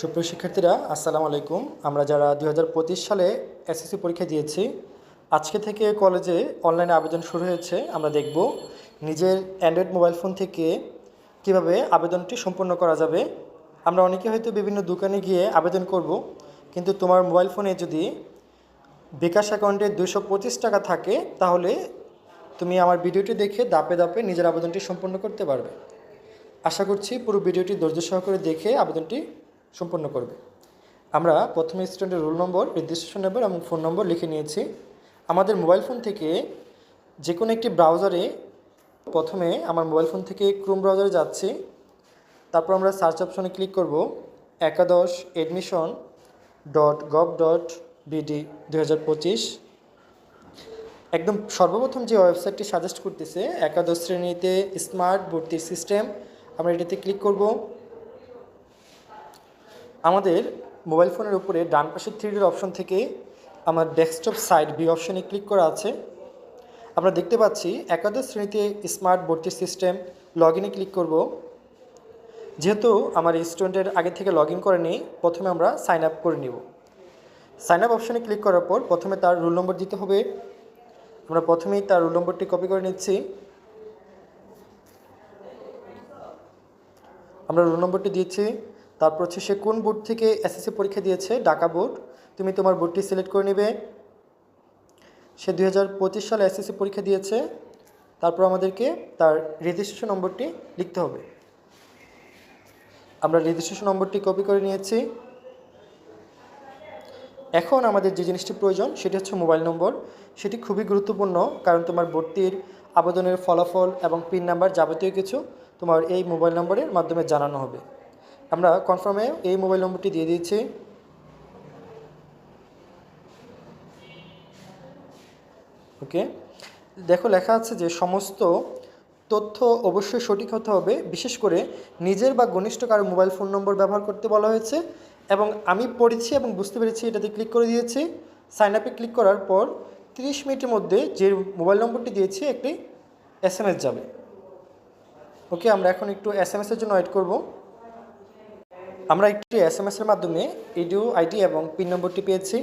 সুপ্রিয় শিক্ষার্থীরা, আসসালামু আলাইকুম। আমরা যারা দু হাজার পঁচিশ সালে এসএসসি পরীক্ষা দিয়েছি, আজকে থেকে কলেজে অনলাইনে আবেদন শুরু হয়েছে। আমরা দেখব নিজের অ্যান্ড্রয়েড মোবাইল ফোন থেকে কীভাবে আবেদনটি সম্পূর্ণ করা যাবে। আমরা অনেকে হয়তো বিভিন্ন দোকানে গিয়ে আবেদন করব, কিন্তু তোমার মোবাইল ফোনে যদি বিকাশ অ্যাকাউন্টে দুশো টাকা থাকে, তাহলে তুমি আমার ভিডিওটি দেখে দাপে দাপে নিজের আবেদনটি সম্পূর্ণ করতে পারবে। আশা করছি পুরো ভিডিওটি ধৈর্য সহকারে দেখে আবেদনটি সম্পূর্ণ করবে। আমরা প্রথমে স্টুডেন্টের রোল নম্বর রেজিস্ট্রেশন নম্বর এবং ফোন নম্বর লিখে নিয়েছি। আমাদের মোবাইল ফোন থেকে যে কোনো একটি ব্রাউজারে প্রথমে আমার মোবাইল ফোন থেকে ক্রোম ব্রাউজারে যাচ্ছি। তারপর আমরা সার্চ অপশনে ক্লিক করব, একাদশ admission dot gov dot BD দু হাজার পঁচিশ। একদম সর্বপ্রথম যে ওয়েবসাইটটি সাজেস্ট করতেছে, একাদশ শ্রেণীতে স্মার্ট ভর্তির সিস্টেম আমরা এটিতে ক্লিক করব। আমাদের মোবাইল ফোনের উপরে ডান পাশে থ্রিডির অপশন থেকে আমার ডেস্কটপ সাইড বি অপশনে ক্লিক করা আছে। আমরা দেখতে পাচ্ছি একাদশ শ্রেণীতে স্মার্ট ভর্তি সিস্টেম লগ ইনে ক্লিক করব। যেহেতু আমার স্টুডেন্টের আগে থেকে লগ ইন করে নেই, প্রথমে আমরা সাইন আপ করে নিব। সাইন আপ অপশনে ক্লিক করার পর প্রথমে তার রোল নম্বর দিতে হবে। আমরা প্রথমেই তার রোল নম্বরটি কপি করে নিচ্ছি। আমরা রোল নম্বরটি দিয়েছি। তারপর হচ্ছে সে কোন বোর্ড থেকে এসএসসি পরীক্ষা দিয়েছে? ঢাকা বোর্ড তুমি তোমার বোর্ডটি সিলেক্ট করে নেবে। সে দুই হাজার পঁচিশ সালে এসএসসি পরীক্ষা দিয়েছে। তারপর আমাদেরকে তার রেজিস্ট্রেশন নম্বরটি লিখতে হবে। আমরা রেজিস্ট্রেশন নম্বরটি কপি করে নিয়েছি। এখন আমাদের যে জিনিসটি প্রয়োজন, সেটি হচ্ছে মোবাইল নম্বর সেটি খুবই গুরুত্বপূর্ণ, কারণ তোমার ভর্তির আবেদনের ফলাফল এবং পিন নাম্বার যাবতীয় কিছু তোমার এই মোবাইল নম্বরের মাধ্যমে জানানো হবে। আমরা কনফার্মে এই মোবাইল নম্বরটি দিয়ে দিয়েছি ওকে। দেখো লেখা আছে যে সমস্ত তথ্য অবশ্যই সঠিক হতে হবে। বিশেষ করে নিজের বা ঘনিষ্ঠ কারও মোবাইল ফোন নম্বর ব্যবহার করতে বলা হয়েছে এবং আমি পড়েছি এবং বুঝতে পেরেছি এটাতে ক্লিক করে দিয়েছি। সাইন আপে ক্লিক করার পর 30 মিনিটের মধ্যে যে মোবাইল নম্বরটি দিয়েছি একটি এস যাবে। ওকে, আমরা এখন একটু এস এসের জন্য ওয়েট করব। আমরা একটি এস এম এসের মাধ্যমে ইডিও আইডি এবং পিন নম্বরটি পেয়েছি।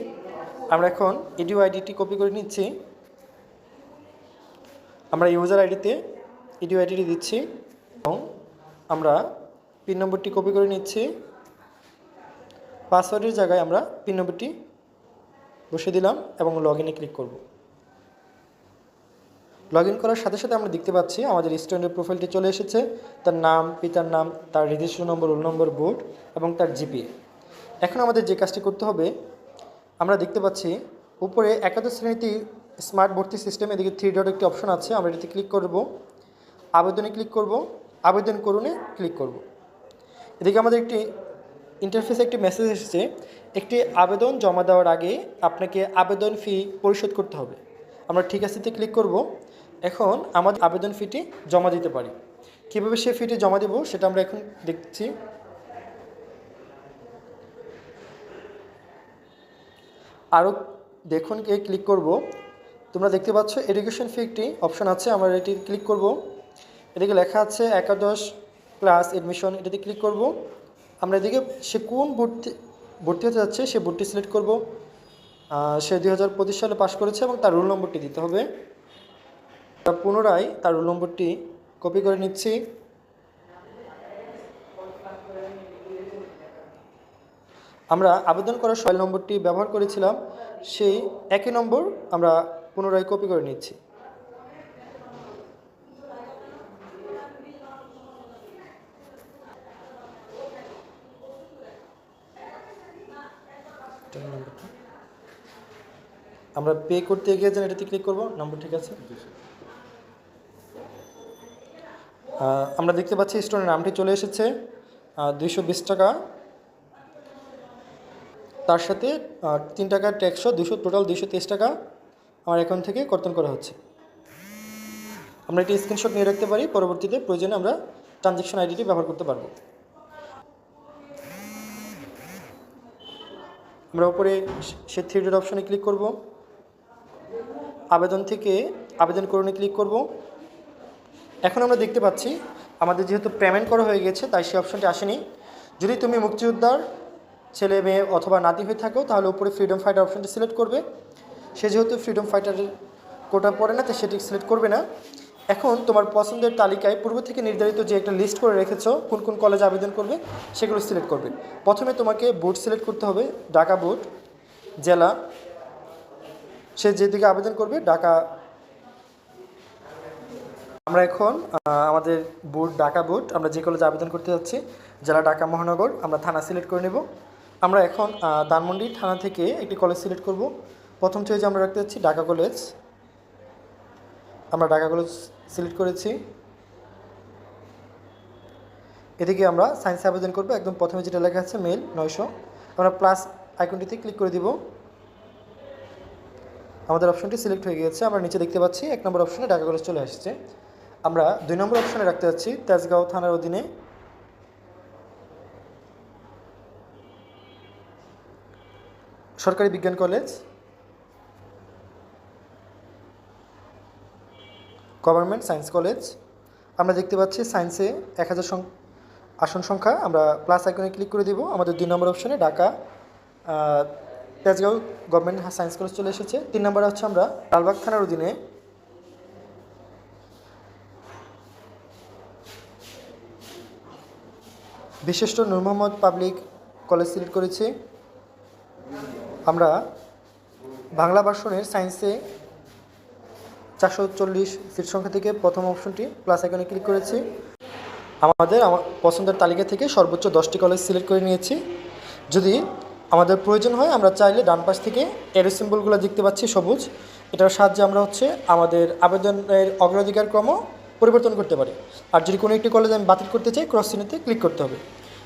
আমরা এখন ইডিও আইডিটি কপি করে নিচ্ছি। আমরা ইউজার আইডিতে ইডিও আইডিটি দিচ্ছি এবং আমরা পিন নম্বরটি কপি করে নিচ্ছি। পাসওয়ার্ডের জায়গায় আমরা পিন নম্বরটি বসে দিলাম এবং লগ ইনে ক্লিক করব। লগ ইন করার সাথে সাথে আমরা দেখতে পাচ্ছি আমাদের স্টুডেন্টের প্রোফাইলটি চলে এসেছে। তার নাম, পিতার নাম, তার registration number roll number board এবং তার জিপিএ এখন আমাদের যে কাজটি করতে হবে, আমরা দেখতে পাচ্ছি উপরে একাদশ শ্রেণীতে স্মার্ট ভর্তি সিস্টেম এদিকে থ্রি ডট একটি অপশন আছে, আমরা এটিতে ক্লিক করব। আবেদনে ক্লিক করব, আবেদন করুনে ক্লিক করব। এদিকে আমাদের একটি ইন্টারফেসে একটি মেসেজ এসেছে, একটি আবেদন জমা দেওয়ার আগে আপনাকে আবেদন ফি পরিশোধ করতে হবে। আমরা ঠিক আছেতে ক্লিক করব। এখন আমাদের আবেদন ফিটি জমা দিতে পারি। কীভাবে সে ফিটি জমা দেব সেটা আমরা এখন দেখছি। আরও দেখুন কে ক্লিক করব। তোমরা দেখতে পাচ্ছ এডুকেশন ফি একটি অপশন আছে, আমরা এটি ক্লিক করব। এদিকে লেখা আছে একাদশ ক্লাস এডমিশন এটাতে ক্লিক করব। আমরা এদিকে সে কোন ভর্তি ভর্তি হতে যাচ্ছে সে ভর্তি সিলেক্ট করব। সে দুই হাজার পঁচিশ সালে পাশ করেছে এবং তার রোল নম্বরটি দিতে হবে। পুনরায় তার রোল নম্বরটি কপি করে নিচ্ছি। আমরা আবেদন করার সয়েল নম্বরটি ব্যবহার করেছিলাম, সেই একই নম্বর আমরা পুনরায় কপি করে নিচ্ছি। আমরা পে করতে গিয়ে যেন এটাতে ক্লিক করব। নম্বর ঠিক আছে? আমরা দেখতে পাচ্ছি স্টোরের নামটি চলে এসেছে দুইশো বিশ টাকা। তার সাথে তিন টাকার ট্যাক্সও দুশো টোটাল দুশো তেইশ টাকা আমার অ্যাকাউন্ট থেকে কর্তন করা হচ্ছে। আমরা এটি স্ক্রিনশট নিয়ে রাখতে পারি, পরবর্তীতে প্রয়োজনে আমরা ট্রানজ্যাকশন আইডিটি ব্যবহার করতে পারব। আমরা ওপরে সে থ্রি অপশনে ক্লিক করব। আবেদন থেকে আবেদন করণে ক্লিক করব। এখন আমরা দেখতে পাচ্ছি, আমাদের যেহেতু পেমেন্ট করা হয়ে গেছে, তাই সেই অপশনটি আসেনি। যদি তুমি মুক্তিযোদ্ধার ছেলে, মেয়ে অথবা নাতি হয়ে থাকো, তাহলে উপরে ফ্রিডম ফাইটার অপশনটি সিলেক্ট করবে। সে যেহেতু ফ্রিডম ফাইটারের কোটা পড়ে না, তো সেটি সিলেক্ট করবে না। এখন তোমার পছন্দের তালিকায় পূর্ব থেকে নির্ধারিত যে একটা লিস্ট করে রেখেছো, কোন কোন কলেজে আবেদন করবে, সেগুলো সিলেক্ট করবে। প্রথমে তোমাকে বোর্ড সিলেক্ট করতে হবে, ঢাকা বোর্ড জেলা। সে যেদিকে আবেদন করবে, ঢাকা আমরা এখন আমাদের বুট ঢাকা বুট আমরা যে কলেজে আবেদন করতে যাচ্ছি, জেলা ঢাকা মহানগর, আমরা থানা সিলেক্ট করে নেব। আমরা এখন ধানমন্ডি থানা থেকে একটি কলেজ সিলেক্ট করব। প্রথম চয়েছে আমরা রাখতে যাচ্ছি ঢাকা কলেজ আমরা ঢাকা কলেজ সিলেক্ট করেছি। এদিকে আমরা সায়েন্সে আবেদন করব। একদম প্রথমে যেটা লেখা আছে মেল নয়শো। আমরা প্লাস আইকনটিতে ক্লিক করে দিব। আমাদের অপশনটি সিলেক্ট হয়ে গিয়েছে। আমরা নিচে দেখতে পাচ্ছি, এক নম্বর অপশনে ঢাকা কলেজ চলে আসছে। আমরা দুই নম্বর অপশনে রাখতে যাচ্ছি, তেজগাঁও থানার অধীনে। সরকারি বিজ্ঞান কলেজ। Government science college. আমরা দেখতে পাচ্ছি সায়েন্সে এক হাজার আসন সংখ্যা, আমরা প্লাস আইকনে ক্লিক করে দিব। আমাদের দুই নম্বর অপশনে Dhaka Tejgaon government science college চলে এসেছে। তিন নম্বরে হচ্ছে আমরা লালবাগ থানার অধীনে। বিশিষ্ট Noor Mohammad public college select করেছি। আমরা বাংলা ভার্সনের সায়েন্সে চারশো চল্লিশ সিট সংখ্যা থেকে প্রথম অপশনটি প্লাস আইকনে ক্লিক করেছি। আমাদের পছন্দের তালিকা থেকে সর্বোচ্চ দশটি কলেজ সিলেক্ট করে নিয়েছি। যদি আমাদের প্রয়োজন হয়, আমরা চাইলে ডান পাশ থেকে এরো সিম্বলগুলো দেখতে পাচ্ছি সবুজ। এটার সাহায্যে আমরা হচ্ছে আমাদের আবেদনের অগ্রাধিকার ক্রম পরিবর্তন করতে পারি। আর যদি কোনো একটি কলেজ আমি বাতিল করতে চাই ক্রস চিহ্নতে ক্লিক করতে হবে।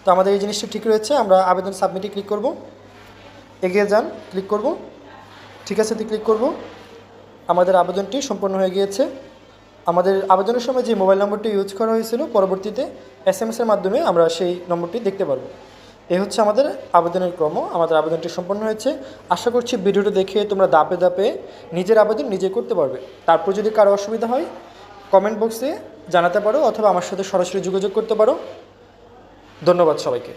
তো আমাদের এই জিনিসটা ঠিক রয়েছে, আমরা আবেদন সাবমিটে ক্লিক করব। এগিয়ে যান ক্লিক করব। ঠিক আছে ক্লিক করব। আমাদের আবেদনটি সম্পন্ন হয়ে গিয়েছে। আমাদের আবেদনের সময় যে মোবাইল নম্বরটি ইউজ করা হয়েছিল, পরবর্তীতে এস এম এসের মাধ্যমে আমরা সেই নম্বরটি দেখতে পারব। এই হচ্ছে আমাদের আবেদনের ক্রম, আমাদের আবেদনটি সম্পন্ন হয়েছে। আশা করছি ভিডিওটি দেখে তোমরা দাপে দাপে নিজের আবেদন নিজে করতে পারবে। তারপর যদি কারও অসুবিধা হয় কমেন্ট বক্সে জানাতে পারো অথবা আমার সাথে সরাসরি যোগাযোগ করতে পারো। ধন্যবাদ সবাইকে।